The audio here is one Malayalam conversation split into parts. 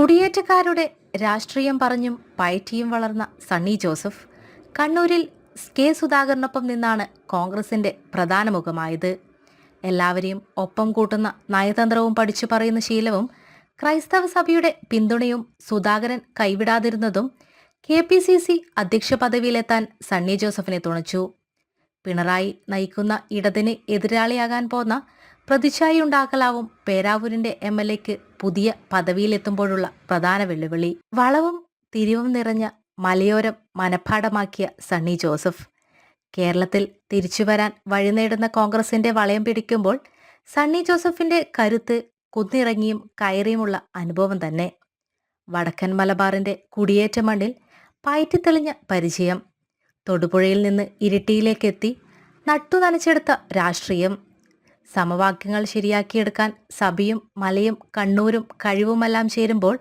കുടിയേറ്റക്കാരുടെ രാഷ്ട്രീയം പറഞ്ഞും പയറ്റിയും വളർന്ന സണ്ണി ജോസഫ് കണ്ണൂരിൽ കെ സുധാകരനൊപ്പം നിന്നാണ് കോൺഗ്രസിന്റെ പ്രധാന മുഖമായത്. എല്ലാവരെയും ഒപ്പം കൂട്ടുന്ന നയതന്ത്രവും പഠിച്ചു പറയുന്ന ശീലവും ക്രൈസ്തവ സഭയുടെ പിന്തുണയും സുധാകരൻ കൈവിടാതിരുന്നതും കെ പി സി സി അധ്യക്ഷ പദവിയിലെത്താൻ സണ്ണി ജോസഫിനെ തുണച്ചു. പിണറായി നയിക്കുന്ന ഇടതിന് എതിരാളിയാകാൻ പോന്ന പ്രതിച്ഛായ ഉണ്ടാക്കലാവും പേരാവൂരിന്റെ എം എൽ എക്ക് പുതിയ പദവിയിലെത്തുമ്പോഴുള്ള പ്രധാന വെല്ലുവിളി. വളവും തിരിവും നിറഞ്ഞ മലയോരം മനഃപ്പാടമാക്കിയ സണ്ണി ജോസഫ്. കേരളത്തിൽ തിരിച്ചുവരാൻ വഴിനേടുന്ന കോൺഗ്രസിന്റെ വളയം പിടിക്കുമ്പോൾ സണ്ണി ജോസഫിന്റെ കരുത്ത് കുന്നിറങ്ങിയും കയറിയുമുള്ള അനുഭവം തന്നെ. വടക്കൻ മലബാറിന്റെ കുടിയേറ്റ മണ്ണിൽ പയറ്റിത്തെളിഞ്ഞ പരിചയം. തൊടുപുഴയിൽ നിന്ന് ഇരിട്ടിയിലേക്കെത്തി നട്ടു നനച്ചെടുത്ത രാഷ്ട്രീയം. സമവാക്യങ്ങൾ ശരിയാക്കിയെടുക്കാൻ സഭയും മലയും കണ്ണൂരും കഴിവുമെല്ലാം ചേരുമ്പോൾ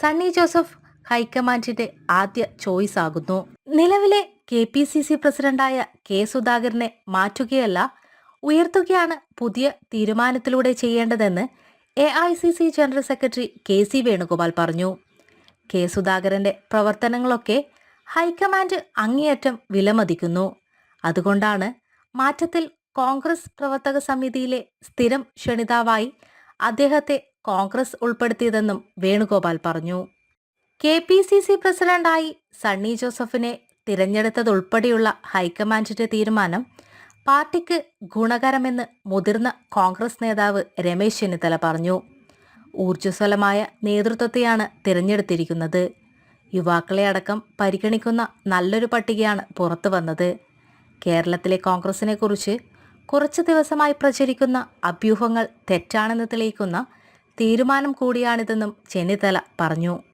സണ്ണി ജോസഫ് ഹൈക്കമാൻഡിന്റെ ആദ്യ ചോയ്സ് ആകുന്നു. നിലവിലെ കെ പി സി സി പ്രസിഡന്റായ കെ സുധാകരനെ മാറ്റുകയല്ല ഉയർത്തുകയാണ് പുതിയ തീരുമാനത്തിലൂടെ ചെയ്യേണ്ടതെന്ന് A I C C general secretary K C Venugopal പറഞ്ഞു. കെ സുധാകരന്റെ പ്രവർത്തനങ്ങളൊക്കെ ഹൈക്കമാൻഡ് അങ്ങേയറ്റം വിലമതിക്കുന്നു. അതുകൊണ്ടാണ് മാറ്റത്തിൽ കോൺഗ്രസ് പ്രവർത്തക സമിതിയിലെ സ്ഥിരം ക്ഷണിതാവായി അദ്ദേഹത്തെ കോൺഗ്രസ് ഉൾപ്പെടുത്തിയതെന്നും വേണുഗോപാൽ പറഞ്ഞു. കെ പി സി സി പ്രസിഡന്റായി സണ്ണി ജോസഫിനെ തിരഞ്ഞെടുത്തതുൾപ്പെടെയുള്ള ഹൈക്കമാൻഡിന്റെ തീരുമാനം പാർട്ടിക്ക് ഗുണകരമെന്ന് മുതിർന്ന കോൺഗ്രസ് നേതാവ് രമേശ് ചെന്നിത്തല പറഞ്ഞു. ഊർജസ്വലമായ നേതൃത്വത്തെയാണ് തിരഞ്ഞെടുത്തിരിക്കുന്നത്. യുവാക്കളെ അടക്കം പരിഗണിക്കുന്ന നല്ലൊരു പട്ടികയാണ് പുറത്തു വന്നത് കേരളത്തിലെ കോൺഗ്രസിനെ കുറിച്ച് കുറച്ചു ദിവസമായി പ്രചരിക്കുന്ന അഭ്യൂഹങ്ങൾ തെറ്റാണെന്ന് തെളിയിക്കുന്ന തീരുമാനം കൂടിയാണിതെന്നും ചെന്നിത്തല പറഞ്ഞു.